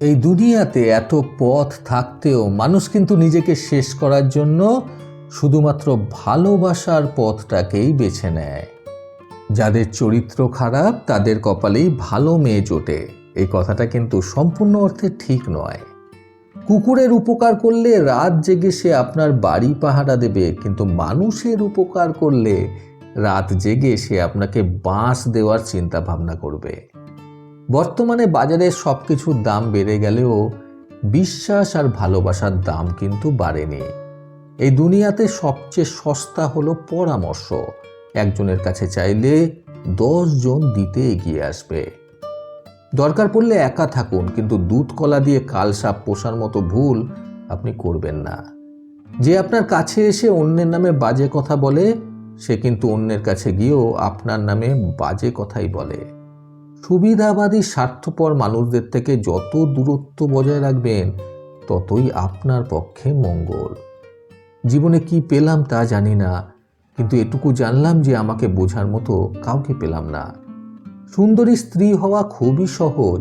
এই দুনিয়াতে এত পথ থাকতেও মানুষ কিন্তু নিজেকে শেষ করার জন্য শুধুমাত্র ভালোবাসার পথটাকেই বেছে নেয়। যাদের চরিত্র খারাপ, তাদের কপালেই ভালো মেয়ে জোটে। এই কথাটা কিন্তু সম্পূর্ণ অর্থে ঠিক নয়। কুকুরের উপকার করলে রাত জেগে সে আপনার বাড়ি পাহারা দেবে, কিন্তু মানুষের উপকার করলে রাত জেগে সে আপনাকে বাঁশ দেওয়ার চিন্তা ভাবনা করবে। বর্তমানে বাজারে সব কিছুর দাম বেড়ে গেলেও বিশ্বাস আর ভালোবাসার দাম কিন্তু বাড়েনি। এই দুনিয়াতে সবচেয়ে সস্তা হলো পরামর্শ। একজনের কাছে চাইলে জন দিতে এগিয়ে আসবে। দরকার পড়লে একা থাকুন, কিন্তু দুধ কলা দিয়ে কাল সাপ পোষার মতো ভুল আপনি করবেন না। যে আপনার কাছে এসে অন্যের নামে বাজে কথা বলে, সে কিন্তু অন্যের কাছে গিয়েও আপনার নামে বাজে কথাই বলে। সুবিধাবাদী, স্বার্থপর মানুষদের থেকে যত দূরত্ব বজায় রাখবেন, ততই আপনার পক্ষে মঙ্গল। জীবনে কি পেলাম তা জানি না, কিন্তু এটুকু জানলাম যে আমাকে বোঝার মতো কাউকে পেলাম না। সুন্দরী স্ত্রী হওয়া খুবই সহজ,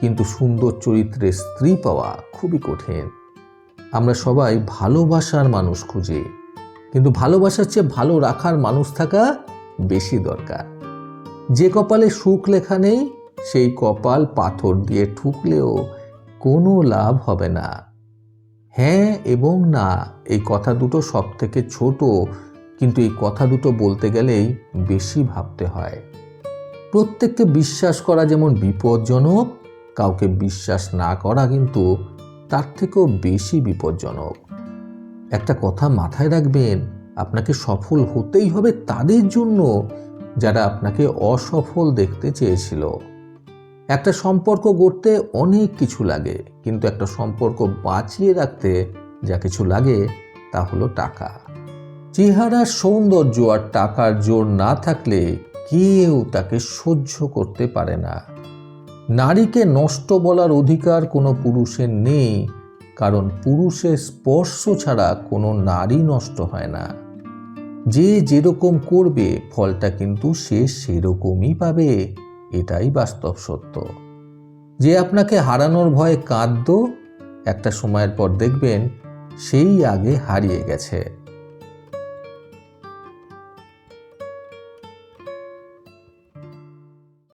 কিন্তু সুন্দর চরিত্রের স্ত্রী পাওয়া খুবই কঠিন। আমরা সবাই ভালোবাসার মানুষ খুঁজি, কিন্তু ভালোবাসার চেয়ে ভালো রাখার মানুষ থাকা বেশি দরকার। যে কপালে সুখ লেখা নেই, সেই কপাল পাথর দিয়ে ঠুকলেও কোনো লাভ হবে না। হ্যাঁ এবং না, এই কথা দুটো সব থেকে ছোট, কিন্তু এই কথা দুটো বলতে গেলেই বেশি ভাবতে হয়। প্রত্যেককে বিশ্বাস করা যেমন বিপজ্জনক, কাউকে বিশ্বাস না করা কিন্তু তার থেকেও বেশি বিপজ্জনক। একটা কথা মাথায় রাখবেন, আপনাকে সফল হতেই হবে তাদের জন্য যারা আপনাকে অসফল দেখতে চেয়েছিল। একটা সম্পর্ক গড়তে অনেক কিছু লাগে, কিন্তু একটা সম্পর্ক বাঁচিয়ে রাখতে যা কিছু লাগে, তা হলো টাকা। চেহারার সৌন্দর্য আর টাকার জোর না থাকলে কেউ তাকে সহ্য করতে পারে না। নারীকে নষ্ট বলার অধিকার কোনো পুরুষের নেই, কারণ পুরুষের স্পর্শ ছাড়া কোনো নারী নষ্ট হয় না। যে যেরকম করবে, ফলটা কিন্তু সে সেরকমই পাবে। এটাই বাস্তব সত্য। যে আপনাকে হারানোর ভয়ে কাঁদত, একটা সময়ের পর দেখবেন, সেই আগে হারিয়ে গেছে।